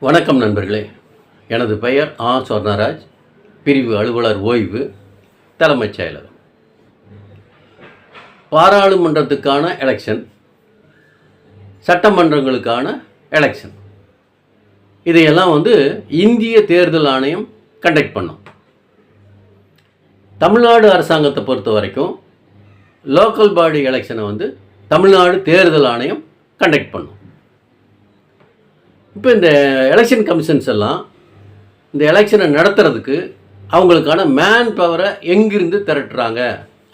வணக்கம் நண்பர்களே. எனது பெயர் ஆ. சொர்ணராஜ். பிரிவு அலுவலர் ஓய்வு தலைமைச் செயலகம். பாராளுமன்றத்துக்கான எலெக்ஷன் சட்டமன்றங்களுக்கான எலெக்ஷன் இதையெல்லாம் வந்து இந்திய தேர்தல் ஆணையம் கண்டக்ட் பண்ணும். தமிழ்நாடு அரசாங்கத்தை பொறுத்த வரைக்கும் லோக்கல் பாடி எலெக்ஷனை வந்து தமிழ்நாடு தேர்தல் ஆணையம் கண்டக்ட் பண்ணும். இப்போ இந்த எலெக்ஷன் கமிஷன்ஸ் எல்லாம் இந்த எலெக்ஷனை நடத்துறதுக்கு அவங்களுக்கான மேன் பவரை எங்கிருந்து திரட்டுறாங்க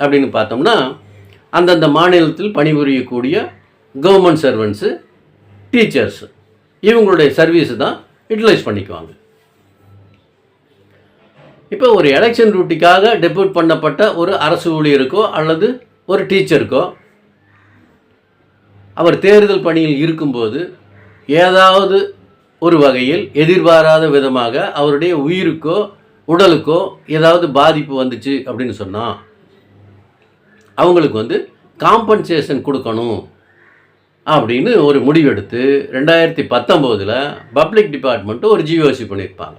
அப்படின்னு பார்த்தோம்னா அந்தந்த மாநிலத்தில் பணிபுரியக்கூடிய கவர்மெண்ட் சர்வன்ஸு டீச்சர்ஸ் இவங்களுடைய சர்வீஸு தான் யூட்டிலைஸ் பண்ணிக்குவாங்க. இப்போ ஒரு எலெக்ஷன் டியூட்டிக்காக டெபியூட் பண்ணப்பட்ட ஒரு அரசு ஊழியருக்கோ அல்லது ஒரு டீச்சருக்கோ அவர் தேர்தல் பணியில் இருக்கும்போது ஏதாவது ஒரு வகையில் எதிர்பாராத விதமாக அவருடைய உயிருக்கோ உடலுக்கோ ஏதாவது பாதிப்பு வந்துச்சு அப்படின்னு சொன்னால் அவங்களுக்கு வந்து காம்பன்சேஷன் கொடுக்கணும் அப்படின்னு ஒரு முடிவெடுத்து ரெண்டாயிரத்தி பத்தொம்போதில் பப்ளிக் டிபார்ட்மெண்ட்டு ஒரு ஜிஓசி பண்ணியிருப்பாங்க.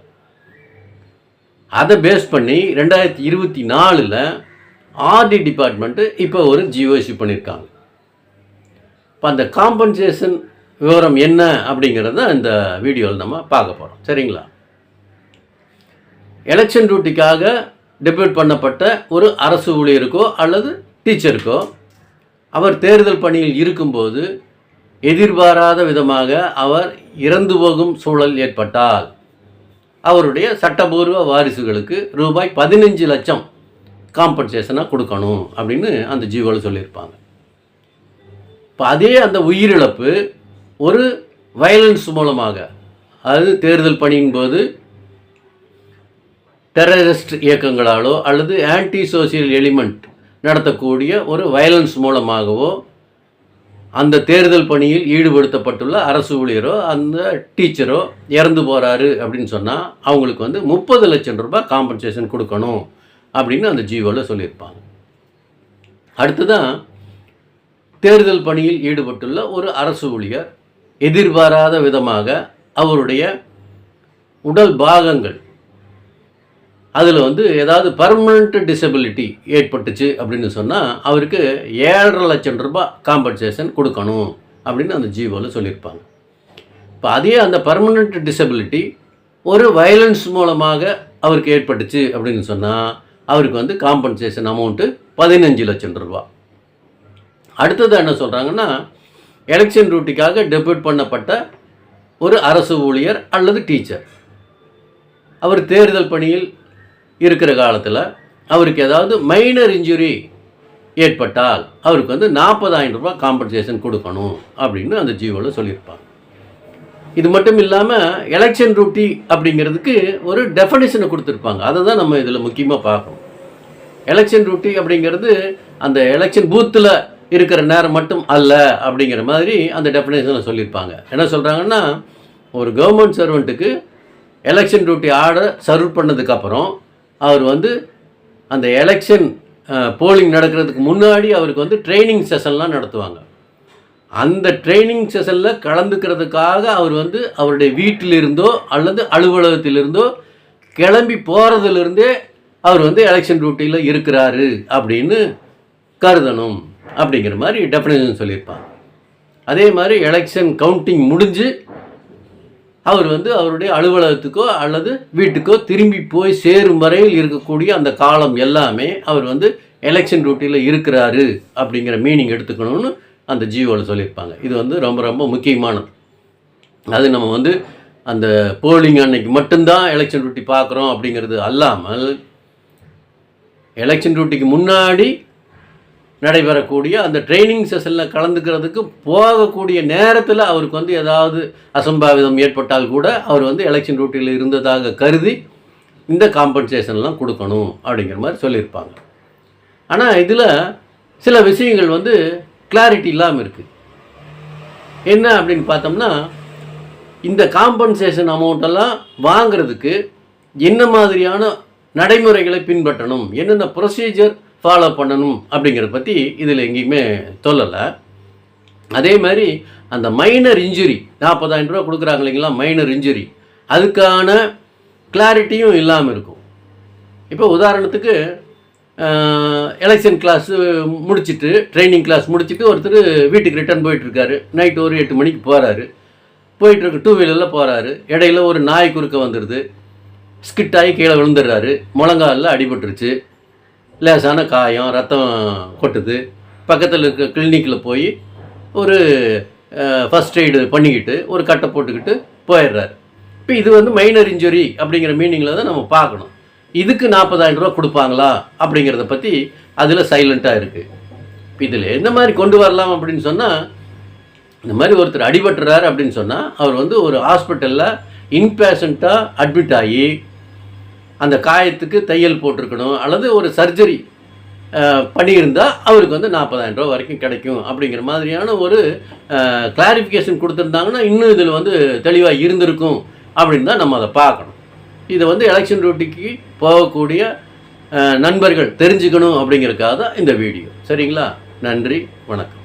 அதை பேஸ் பண்ணி ரெண்டாயிரத்தி இருபத்தி நாலில் ஆர்டி டிபார்ட்மெண்ட்டு இப்போ ஒரு ஜிஓசி பண்ணியிருக்காங்க. இப்போ அந்த காம்பன்சேஷன் விவரம் என்ன அப்படிங்கிறத இந்த வீடியோவில் நம்ம பார்க்க போகிறோம் சரிங்களா? எலெக்ஷன் டியூட்டிக்காக டெபியூட் பண்ணப்பட்ட ஒரு அரசு ஊழியருக்கோ அல்லது டீச்சருக்கோ அவர் தேர்தல் பணியில் இருக்கும்போது எதிர்பாராத விதமாக அவர் இறந்து போகும் சூழல் ஏற்பட்டால் அவருடைய சட்டபூர்வ வாரிசுகளுக்கு ரூபாய் பதினஞ்சு லட்சம் காம்பன்சேஷனாக கொடுக்கணும் அப்படின்னு அந்த ஜீவோவில் சொல்லியிருப்பாங்க. இப்போ அதே அந்த உயிரிழப்பு ஒரு வயலன்ஸ் மூலமாக அது தேர்தல் பணியின் போது டெரரிஸ்ட் இயக்கங்களாலோ அல்லது ஆன்டி சோசியல் எலிமெண்ட் நடத்தக்கூடிய ஒரு வயலன்ஸ் மூலமாகவோ அந்த தேர்தல் பணியில் ஈடுபடுத்தப்பட்டுள்ள அரசு ஊழியரோ அந்த டீச்சரோ இறந்து போகிறாரு அப்படின்னு சொன்னால் அவங்களுக்கு வந்து முப்பது லட்சம் ரூபாய் காம்பன்சேஷன் கொடுக்கணும் அப்படின்னு அந்த ஜீவோவில் சொல்லியிருப்பாங்க. அடுத்ததான் தேர்தல் பணியில் ஈடுபட்டுள்ள ஒரு அரசு ஊழியர் எதிர்பாராத விதமாக அவருடைய உடல் பாகங்கள். அதில் வந்து ஏதாவது பர்மனண்ட் டிசபிலிட்டி ஏற்பட்டுச்சு அப்படின்னு சொன்னால் அவருக்கு ஏழரை லட்சம் ரூபாய் காம்பன்சேஷன் கொடுக்கணும் அப்படின்னு அந்த ஜீவோவில் சொல்லியிருப்பாங்க. இப்போ அதே அந்த பர்மனண்ட் டிசபிலிட்டி ஒரு வயலன்ஸ் மூலமாக அவருக்கு ஏற்பட்டுச்சு அப்படின்னு சொன்னால் அவருக்கு வந்து காம்பன்சேஷன் அமௌண்ட்டு பதினஞ்சு லட்சம் ரூபா அடுத்தது என்ன சொல்கிறாங்கன்னா எலெக்ஷன் டியூட்டிக்காக டெபியூட் பண்ணப்பட்ட ஒரு அரசு ஊழியர் அல்லது டீச்சர். அவர் தேர்தல் பணியில் இருக்கிற காலத்தில் அவருக்கு ஏதாவது மைனர் இன்ஜுரி ஏற்பட்டால் அவருக்கு வந்து நாற்பதாயிரம் ரூபாய் காம்பன்சேஷன் கொடுக்கணும் அப்படின்னு அந்த ஜீவோவில் சொல்லியிருப்பாங்க. இது மட்டும் இல்லாமல் எலெக்ஷன் டியூட்டி அப்படிங்கிறதுக்கு ஒரு டெஃபனிஷனை கொடுத்துருப்பாங்க. அதை தான் நம்ம இதில் முக்கியமாக பார்க்கணும். எலெக்ஷன் டியூட்டி அப்படிங்கிறது அந்த எலெக்ஷன் பூத்தில் இருக்கிற நேரம் மட்டும் அல்ல அப்படிங்கிற மாதிரி அந்த டெஃபினேஷனில் சொல்லியிருப்பாங்க. என்ன சொல்கிறாங்கன்னா ஒரு கவர்மெண்ட் சர்வெண்ட்டுக்கு எலெக்ஷன் டியூட்டி ஆர்டர் சர்வ் பண்ணதுக்கப்புறம் அவர் வந்து அந்த எலெக்ஷன் போலிங் நடக்கிறதுக்கு முன்னாடி அவருக்கு வந்து ட்ரைனிங் செஷன்லாம் நடத்துவாங்க. அந்த ட்ரைனிங் செஷனில் கலந்துக்கிறதுக்காக அவர் வந்து அவருடைய வீட்டிலிருந்தோ அல்லது அலுவலகத்திலிருந்தோ கிளம்பி போகிறதுலேருந்தே அவர் வந்து எலெக்ஷன் டியூட்டியில் இருக்கிறாரு அப்படின்னு கருதணும். அப்படிங்கிற மாதிரி டெஃபினேஷன் சொல்லியிருப்பாங்க. அதே மாதிரி எலெக்ஷன் கவுண்டிங் முடிஞ்சு அவர் வந்து அவருடைய அலுவலகத்துக்கோ அல்லது வீட்டுக்கோ திரும்பி போய் சேரும் வரையில் இருக்கக்கூடிய அந்த காலம் எல்லாமே அவர் வந்து எலெக்ஷன் டியூட்டியில் இருக்கிறாரு அப்படிங்கிற மீனிங் எடுத்துக்கணும்னு அந்த ஜியோவில் சொல்லியிருப்பாங்க. இது வந்து ரொம்ப ரொம்ப முக்கியமானது. அது நம்ம வந்து அந்த போலிங் அன்னைக்கு மட்டும்தான் எலெக்ஷன் டியூட்டி பார்க்குறோம் அப்படிங்கிறது அல்லாமல் எலெக்ஷன் டியூட்டிக்கு முன்னாடி நடைபெறக்கூடிய அந்த ட்ரைனிங் செஷனில் கலந்துக்கிறதுக்கு போகக்கூடிய நேரத்தில் அவருக்கு வந்து ஏதாவது அசம்பாவிதம் ஏற்பட்டால் கூட அவர் வந்து எலெக்ஷன் டியூட்டியில் இருந்ததாக கருதி இந்த காம்பன்சேஷன்லாம் கொடுக்கணும் அப்படிங்கிற மாதிரி சொல்லியிருப்பாங்க. ஆனால் இதில் சில விஷயங்கள் வந்து கிளாரிட்டி இல்லாமல் இருக்குது என்ன அப்படின்னு பார்த்தோம்னா இந்த காம்பன்சேஷன் அமௌண்ட்டெல்லாம் வாங்குறதுக்கு என்ன மாதிரியான நடைமுறைகளை பின்பற்றணும்? என்னென்ன ப்ரொசீஜர் ஃபாலோ பண்ணணும் அப்படிங்கிறத பற்றி இதில் எங்கேயுமே சொல்லலை. அதே மாதிரி அந்த மைனர் இன்ஜுரி நாற்பதாயிரம் ரூபா கொடுக்குறாங்க இல்லைங்களா மைனர் இன்ஜுரி அதுக்கான கிளாரிட்டியும் இல்லாமல் இருக்கும். இப்போ உதாரணத்துக்கு எலெக்ஷன் கிளாஸ் முடிச்சிட்டு ட்ரைனிங் கிளாஸ் முடிச்சிட்டு ஒருத்தர் வீட்டுக்கு ரிட்டர்ன் போயிட்டுருக்காரு. நைட்டு ஒரு எட்டு மணிக்கு போகிறாரு போயிட்டுருக்கு டூ வீலரில் போகிறாரு இடையில ஒரு நாய் குறுக்க வந்துடுது ஸ்கிட் ஆகி கீழே விழுந்துடுறாரு. முழங்காலில் அடிபட்டுருச்சு. லேசான காயம் ரத்தம் கொட்டுது. பக்கத்தில் இருக்க கிளினிக்கில் போய் ஒரு ஃபஸ்ட் எய்டு பண்ணிக்கிட்டு ஒரு கட்டை போட்டுக்கிட்டு போயிடுறாரு. இப்போ இது வந்து மைனர் இன்ஜுரி அப்படிங்கிற மீனிங்கில் தான் நம்ம பார்க்கணும். இதுக்கு நாற்பதாயிரம் ரூபா கொடுப்பாங்களா அப்படிங்கிறத பற்றி அதில் சைலண்ட்டாக இருக்குது இப்போ இதில் எந்த மாதிரி கொண்டு வரலாம் அப்படின்னு சொன்னால் இந்த மாதிரி ஒருத்தர் அடிபட்டுறாரு அப்படின்னு சொன்னால் அவர் வந்து ஒரு ஹாஸ்பிட்டலில் இன்பேஷண்ட்டாக அட்மிட் ஆகி அந்த காயத்துக்கு தையல் போட்டிருக்கணும் அல்லது ஒரு சர்ஜரி பண்ணியிருந்தால் அவருக்கு வந்து நாற்பதாயிரம் ரூபா வரைக்கும் கிடைக்கும் அப்படிங்கிற மாதிரியான ஒரு கிளாரிஃபிகேஷன் கொடுத்துருந்தாங்கன்னா இன்னும் இதில் வந்து தெளிவாக இருந்திருக்கும் அப்படின்னு தான் நம்ம அதை பார்க்கணும். இதை வந்து எலெக்ஷன் டியூட்டிக்கு போகக்கூடிய நண்பர்கள் தெரிஞ்சுக்கணும் அப்படிங்கிறதுக்காக தான் இந்த வீடியோ சரிங்களா? நன்றி வணக்கம்.